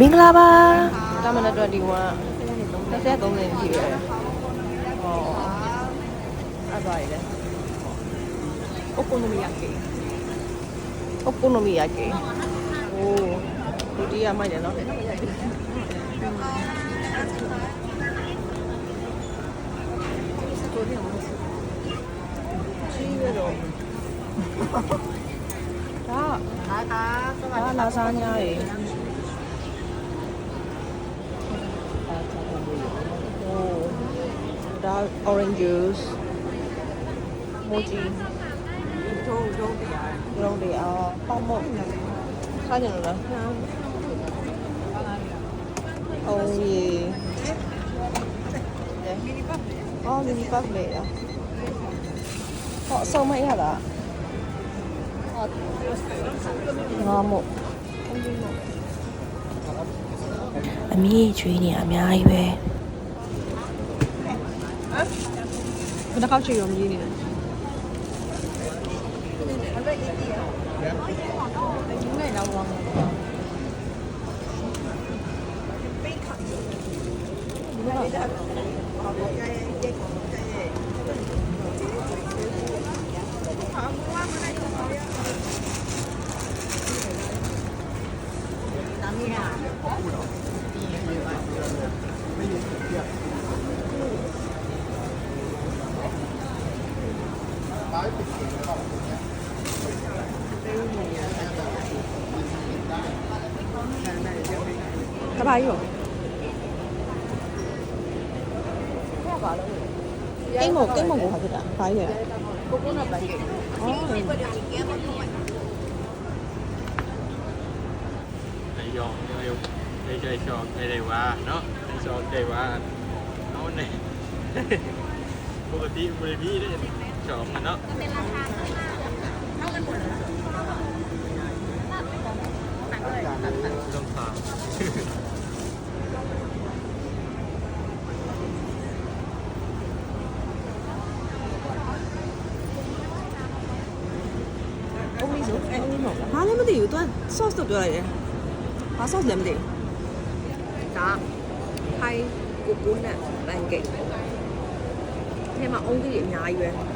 မင်္ဂလာပါ တာမန်21 20 30ရှိတယ်ဟောအဲ့ပါလေโอโคโนมิยากิโอโคโนมิยากิโอ้ဒုတိယမိုက်တယ်နော်ကြီးရတော့ဒါဒါဒါလာစားညာရေ soda, orange juice, mochi. Roll the uh, pommo. 사진 올라. Oh yeah. Oh, mini bag bag. Họ sâu mấy hả đã? Ngon một. Ăn mì chua này, ăn mì ai vậy? Buna kaç yiyorum yine. Này là hoàng. Yeah. nè? နဲ့တော့ဝမ်း Cái bài gì rồi? Cái một cái một của họ thật phải vậy. ကိုကိုနဲ့ဘန်ကေ Oh. နေရောနေရောနေကြချောနေတယ်ဝါနော်နေချောတယ်ဝါနော်နေပกติဘ เฉิมมันเนอะเป็นราคาที่มากเท่ากันหมดเลยตัดเลยตัดตัดเรื่องสาม啊，那么得有段 sauce 都多来着，啊 sauce 那么得，啥？係個罐啊，靚極，你咪 on 啲嘢嗌嘅。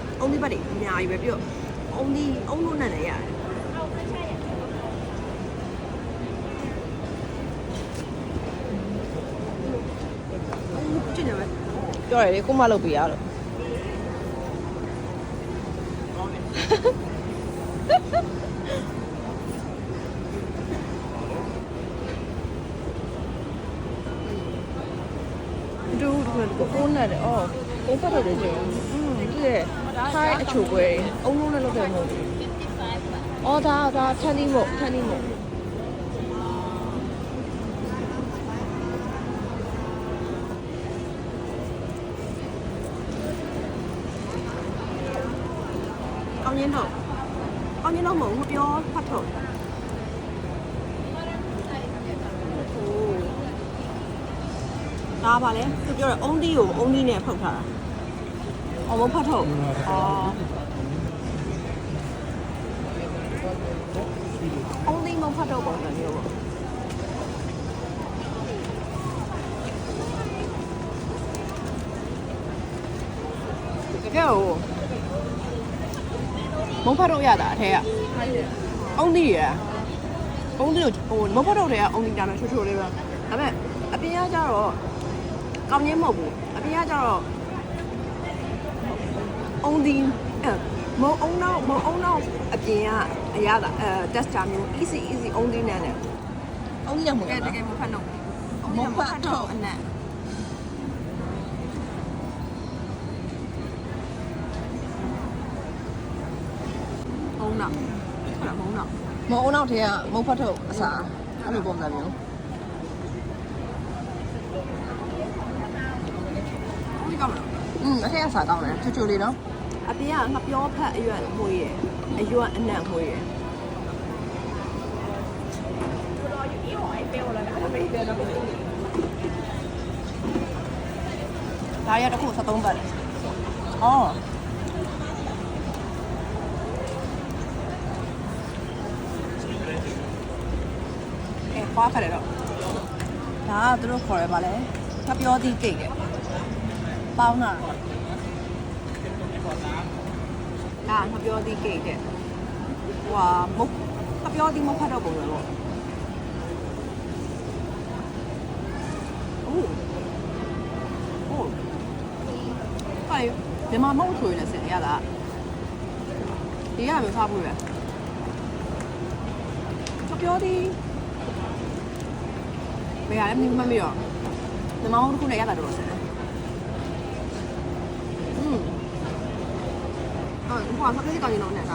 အုံးလေးပတ်တွေအများကြီးပဲပြီးတော့အုံးလေးအုံးလို့နဲ့လည်းရတယ်အုံးလေးကြည့်နေမယ်ပြောရတယ်ကိုမလုပ်ပြရတော့ဒူဒူကိုကိုနဲ့တယ်အော်ကိုဖတ်တယ်ကြည့်อืมဒီ ထိုင်းအချိုပွဲအုံလုံးနဲ့လုပ်တယ်မဟုတ်ဘူးအော်ဒါဒါထန်နီမို့ထန်နီမို့အောင်ရင်တော့အောင်ရင်တော့မဟုတ်ဘူးပြောဖတ်ထုတ်โอ้ဒါပါလေသူပြောတယ်အုံးသီးကိုအုံးသီးနဲ့ဖုတ်ထားတာ အော်မဖတ်ထုတ်အော်အုံးသီးမဖတ်ထုတ်ပုံစံမျိုးပေါ့တကယ်ဟိုမဖတ်ထုတ်ရတာအထက်ကအုံးသီးရအုံးသီးကိုဟိုမဖတ်ထုတ်တယ်ကအုံးသီးကြတော့ချိုးချိုးလေးပဲဒါပေမဲ့အပြင်ကကြတော့ကောင်းချင်းမဟုတ်ဘူးအပြင်ကကျတော့ အုံဒီအဲမုံအုံနောက်မုံအုံနောက်အပြင်ကအရသာအဲ tester မျိုး easy easy အုံဒီနဲ့နဲ့ အုံးသီးရမှာ တကယ်မဖတ်တော့မဖတ်တော့အနက်ဟုံးနောက်ဟုတ်လားဟုံးနောက် မုံအုံနောက်ထဲကမုံဖတ်ထုတ်အစားအဲ့လိုပုံစံမျိုး ဒီကောင်းလား อืมအထက်ကစားကောင်းတယ်ချူချူလေးနော် အပြင်ကငပြောဖက်အရွက်မှုရယ်အရွက်အနံ့မှုရယ်ဒါရတစ်ခု73ဘတ်ဩအဲပွားခါတယ်တော့ဒါကသူတို့ခေါ်ရပါလဲငါပြောသီးကိတ်တဲ့ပေါင်းတာ ဒါငပြောသီးကိတ်တဲ့ဟွာမုတ်ငပြောသီးမဖတ်တော့ပုံပဲပေါ့အိုးအိုးဟိုင်မြန်မာမုတ်ထွေးလဲစင်ရလားဒီကမျိုးစားဖို့ရငပြောသီးဘယ်ရလဲမမမရောမြန်မာမုတ်တစ်ခုနဲ့ရတာတော့စင်တယ်อืม 哇，他这个搞你弄哪个？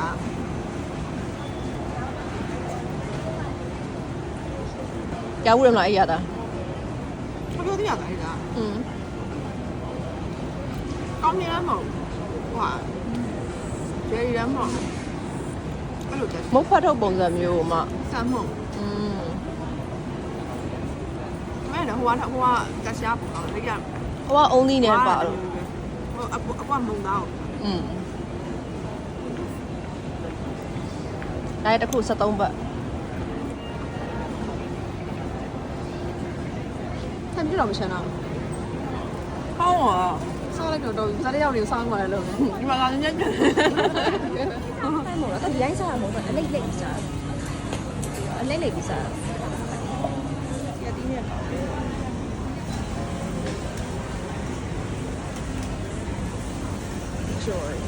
ကြားဘူးရမလားအဲ့ရတာ他这个地方哪里的？อืมကောင်းနေလားမဟုတ်ဘူးဟာကျယ်ရီလားမဟုတ်ဘူးအဲ့လိုတက်မုတ်ဖတ်ထုတ်ပုံစံမျိုးမှစမ်းမဟုတ်อืมမဲနော်ဟိုကဟိုကတက်ရှားပုံတော့တကယ်ဟိုက only နဲ့ပါလို့ဟိုအကွာမုံသားကိုอืม ဒါရတစ်ခု73ဘတ်ဆမ်းပြတော့မချင်တော့ဟောင်းอ่ะစားလိုက်တော့တော့စားတဲ့ရောက်နေစားမှလည်းလို့ဒီမှာကလည်းညံ့ညံ့အဲ့မို့လားဒီတိုင်းစားတာမဟုတ်ဘူးအလိတ်လိတ်ပြီးစားအလိတ်လိတ်ပြီးစားရတီးနဲ့ပေါ့ကျော်မသိနဲ့ပါ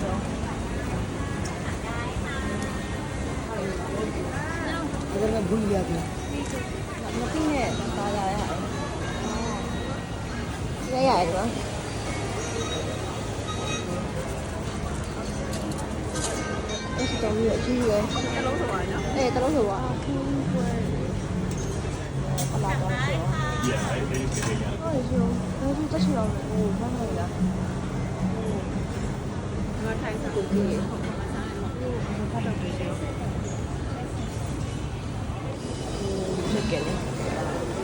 ရရရရရတော့အဲ့ဒီတော့ရကြီး hương giờ này một cái nghệ và lại hại lấy hại nữa Ê, chị còn nghệ chi vậy? Ê, tao lỗi rồi ạ. Con lạc rồi Ôi, chưa? Nó chưa tất chưa rồi, ngủ phát rồi ạ Ngồi thay ra cũng kỳ Ngồi phát rồi kỳ Gilly.